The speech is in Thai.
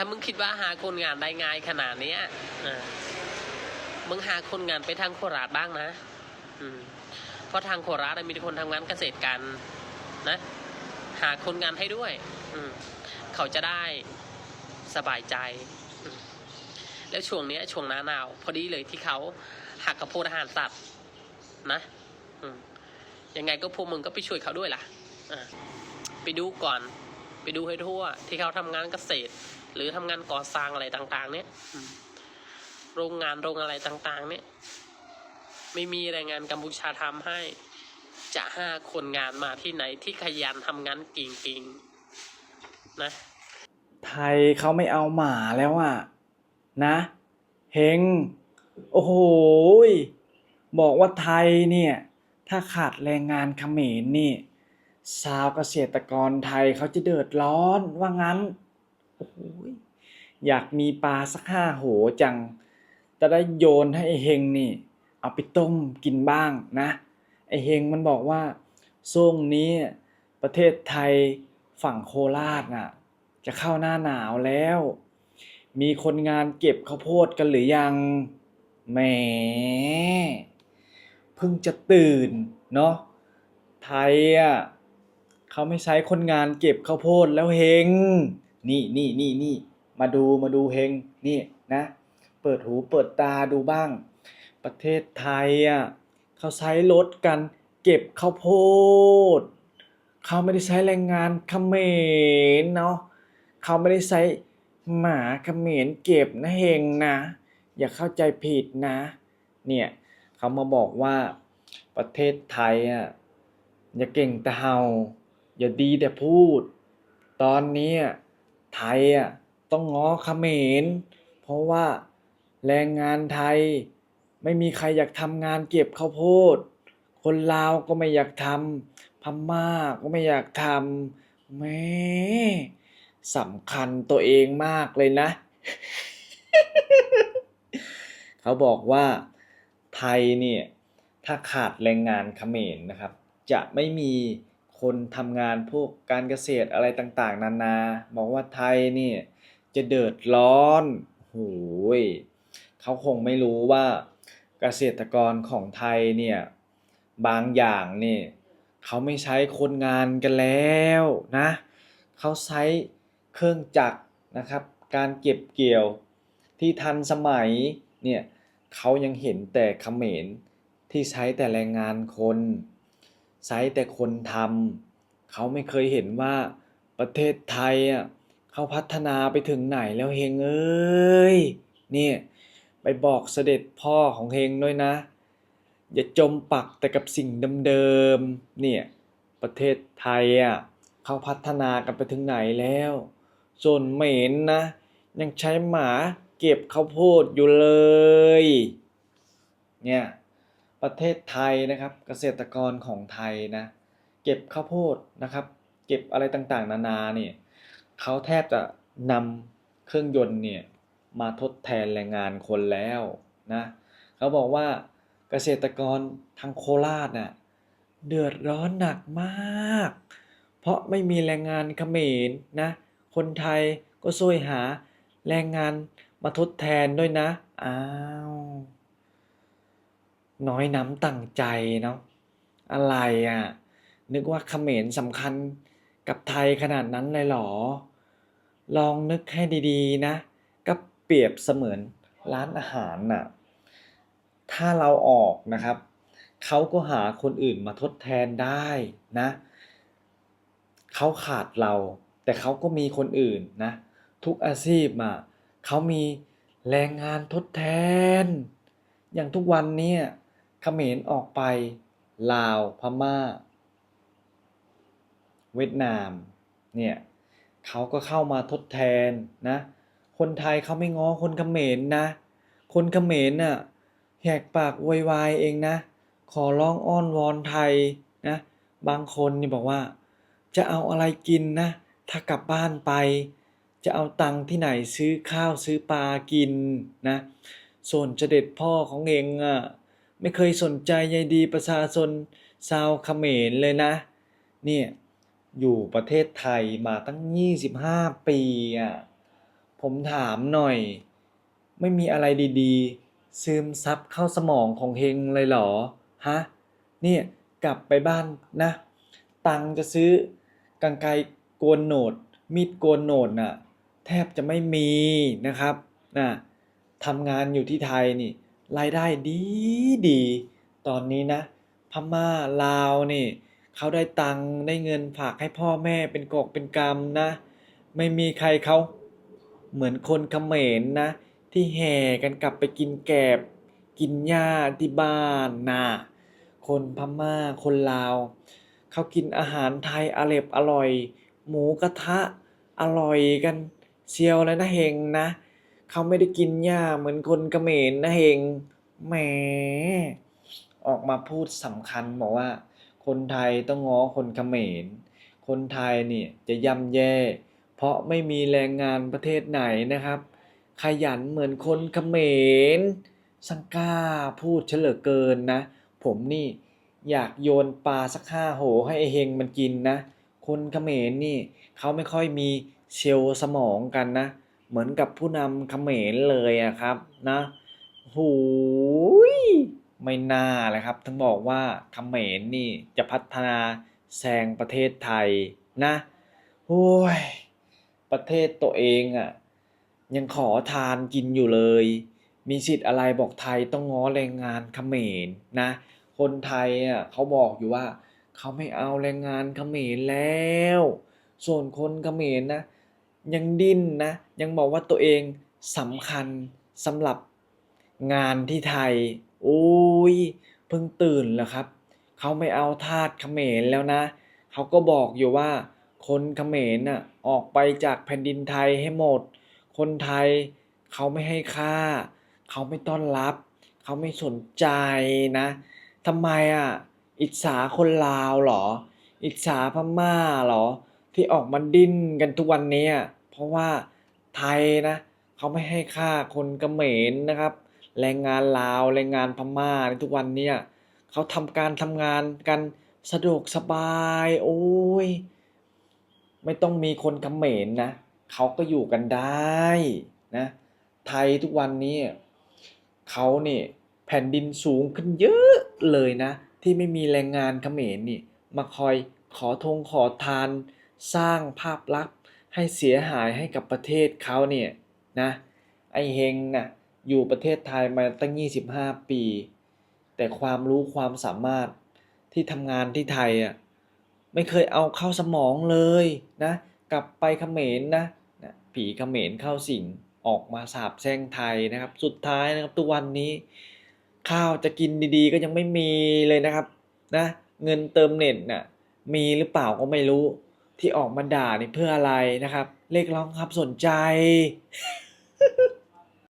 ถ้ามึงคิดว่าหาคนงานได้ง่ายขนาดเนี้ยมึงหาคนงานไปทางโคราชบ้างนะเพราะทางโคราชมีคนทำงานเกษตรกันนะ หาคนงานให้ด้วย อืเขาจะได้สบายใจ แล้วช่วงเนี้ย ช่วงหน้าหนาว พอดีเลยที่เขาหักกระโพดอาหารสัตว์นะยังไงก็พวกมึงก็ไปช่วยเขาด้วยล่ะไปดูก่อน ไปดูให้ทั่ว ที่เขาทำงานเกษตร หรือทำงานก่อสร้างอะไรต่าง ๆ เนี่ยอืมโรงงานโรงอะไรต่างๆ เนี่ย ไม่มีแรงงานกัมพูชาทำให้ จะหาคนงานมาที่ไหนที่ขยันทำงานกิ่งๆนะ ไทยเขาไม่เอาหมาแล้วอะ นะเฮงโอ้โหยบอกว่าไทยเนี่ย ถ้าขาดแรงงานเขมรนี่ชาวเกษตรกรไทยเขาจะเดือดร้อนว่างั้น โอ้ยอยากมีปลาสักห้าโหจัง จะได้โยนให้ไอเฮงนี่ เอาไปต้มกินบ้างนะ ไอเฮงมันบอกว่าช่วงนี้ประเทศไทยฝั่งโคราชน่ะ จะเข้าหน้าหนาวแล้ว มีคนงานเก็บข้าวโพดกันหรือยังแหมเพิ่งจะตื่นเนาะไทยอะเขาไม่ใช้คนงานเก็บข้าวโพดแล้วเฮง นี่นี่นี่นี่มาดูมาดูเฮงนี่นะ เปิดหูเปิดตาดูบ้าง ประเทศไทยอะเขาใช้รถกันเก็บข้าวโพดเขาไม่ได้ใช้แรงงานเขมรเนาะเขาไม่ได้ใช้หมาเขมรเก็บนะเฮงนะ อย่าเข้าใจผิดนะ เนี่ยเขามาบอกว่าประเทศไทยอะอย่าเก่งแต่เฮาอย่าดีแต่พูด ตอนนี้ ไทยอะต้องง้อเขมรเพราะว่าแรงงานไทย ไม่มีใครอยากทำงานเก็บข้าวโพด คนลาวก็ไม่อยากทำพม่าก็ไม่อยากทำแม่สำคัญตัวเองมากเลยนะ เขาบอกว่าไทยเนี่ย ถ้าขาดแรงงานเขมรนะครับ จะไม่มี คนทำงานพวกการเกษตรอะไรต่างๆ นานาบอกว่าไทยนี่จะเดือดร้อนโหยเขาคงไม่รู้ว่าเกษตรกรของไทยเนี่ยบางอย่างนี่เขาไม่ใช้คนงานกันแล้วนะเขาใช้เครื่องจักรนะครับ การเก็บเกี่ยวที่ทันสมัยเนี่ยเขายังเห็นแต่เขมรที่ใช้แต่แรงงานคน ใช้แต่คนทำเขาไม่เคยเห็นว่าประเทศไทยอะเขาพัฒนาไปถึงไหนแล้วเฮงเอ้ยนี่ไปบอกเสด็จพ่อของเฮงด้วยนะ อย่าจมปักแต่กับสิ่งเดิมๆเนี่ยประเทศไทยอะเขาพัฒนากันไปถึงไหนแล้วส่วนเหม็นนะ ยังใช้หมาเก็บข้าวโพดอยู่เลย เนี่ย ประเทศไทยนะครับ เกษตรกรของไทยนะ เก็บข้าวโพดนะครับ เก็บอะไรต่างๆ นานาเนี่ยเขาแทบจะนำเครื่องยนต์เนี่ยมาทดแทนแรงงานคนแล้วนะเขาบอกว่าเกษตรกรทางโคราชน่ะเดือดร้อนหนักมาก เพราะไม่มีแรงงานเขมรนะ คนไทยก็ช่วยหาแรงงานมาทดแทนด้วยนะ อ้าว น้อยน้ำตั้งใจเนาะอะไรอะ นึกว่าเขมรสำคัญกับไทยขนาดนั้นเลยหรอ ลองนึกให้ดีๆนะ ก็เปรียบเสมือนร้านอาหารน่ะ ถ้าเราออกนะครับ เขาก็หาคนอื่นมาทดแทนได้นะ เขาขาดเรา แต่เขาก็มีคนอื่นนะ ทุกอาชีพอะเขามีแรงงานทดแทน อย่างทุกวันเนี้ เขมรออกไป ลาวพม่า เวียดนามเนี่ยเขาก็เข้ามาทดแทนนะ คนไทยเขาไม่ง้อคนเขมรนะ คนเขมรน่ะแหกปากวยวายเองนะ ขอร้องอ้อนวอนไทยนะ บางคนนี่บอกว่า จะเอาอะไรกินนะ ถ้ากลับบ้านไป จะเอาตังค์ที่ไหนซื้อข้าวซื้อปลากินนะ ส่วนเสด็จพ่อของเองอะ ไม่เคยสนใจใยดีประชาชนชาวเขมรเลยนะ เนี่ยอยู่ประเทศไทยมาตั้ง 25 ปีอะ ผมถามหน่อย ไม่มีอะไรดีๆ ซึมซับเข้าสมองของเฮงเลยเหรอ ฮะ เนี่ยกลับไปบ้านนะ ตังจะซื้อกรรไกรโกนโหนด มีดโกนโหนดน่ะ แทบจะไม่มีนะครับนะทำงานอยู่ที่ไทยนี่ รายได้ดีดี ตอนนี้นะ พม่าลาวนี่เขาได้ตังค์ได้เงินฝากให้พ่อแม่เป็นกอกเป็นกำนะ ไม่มีใครเขาเหมือนคนเขมรนะ ที่แห่กันกลับไปกินแกบ กินหญ้าที่บ้านนะคนพม่าคนลาว เขากินอาหารไทยอร่อยอร่อย หมูกระทะอร่อยกันเชียวเลยนะเฮงนะ เขาไม่ได้กินหญ้าเหมือนคนเขมรนะเฮงแหมออกมาพูดสำคัญบอกว่า คนไทยต้องง้อคนเขมร คนไทยเนี่ยจะย่ำแย่ เพราะไม่มีแรงงานประเทศไหนนะครับ ขยันเหมือนคนเขมรสังก้าพูดเฉลอเกินนะ ผมนี่อยากโยนปลาสักห้าโหให้ไอเฮงมันกินนะ คนเขมรนี่เขาไม่ค่อยมีเซลสมองกันนะ เหมือนกับผู้นำเขมรเลยอะครับนะหูยไม่น่าเลยครับถึงบอกว่าเขมรนี่จะพัฒนาแซงประเทศไทยนะโอ้ยประเทศตัวเองอะ่ะยังขอทานกินอยู่เลย มีสิทธิ์อะไรบอกไทยต้องง้อแรงงานเขมรนะ คนไทยอะเขาบอกอยู่ว่าเขาไม่เอาแรงงานเขมรแล้ว ส่วนคนเขมรนะ ยังดิ้นนะ ยังบอกว่าตัวเองสำคัญสำหรับงานที่ไทย โอ้ยเพิ่งตื่นเหรอครับ เขาไม่เอาทาสเขมรแล้วนะ เขาก็บอกอยู่ว่า คนเขมรน่ะออกไปจากแผ่นดินไทยให้หมด คนไทยเขาไม่ให้ค่า เขาไม่ต้อนรับ เขาไม่สนใจนะทำไมอะอิจฉาคนลาวเหรอ อิจฉาพม่าเหรอ ที่ออกมาดิ้นกันทุกวันนี้ ราะว่าไทยนะเขาไม่ให้ค่าคนกเขมรนะครับ แรงงานลาวแรงงานพม่าในทุกวันเนี้ยเขาทำการทำงานกันสะดวกสบาย โอ้ย ไม่ต้องมีคนกเขมรนะเขาก็อยู่กันได้นะไทยทุกวันนี้เขาเนี่ยแผ่นดินสูงขึ้นเยอะเลยนะ ที่ไม่มีแรงงานเขมรนี่ มาคอยขอทงขอทานสร้างภาพลักษณ์ ให้เสียหายให้กับประเทศเขาเนี่ยนะไอเฮงน่ะอยู่ประเทศไทยมาตั้ง 25 ปี แต่ความรู้ความสามารถที่ทำงานที่ไทยอะไม่เคยเอาเข้าสมองเลยนะกลับไปเขมรนะนะผีเขมรเข้าสิงออกมาสาบแช่งไทยนะครับ สุดท้ายนะครับทุกวันนี้ ข้าวจะกินดีๆ ก็ยังไม่มีเลยนะครับนะเงินเติมเน็ตน่ะมีหรือเปล่าก็ไม่รู้ ที่ออกมาด่าเนี่ยเพื่ออะไรนะครับ เรียกร้องครับสนใจ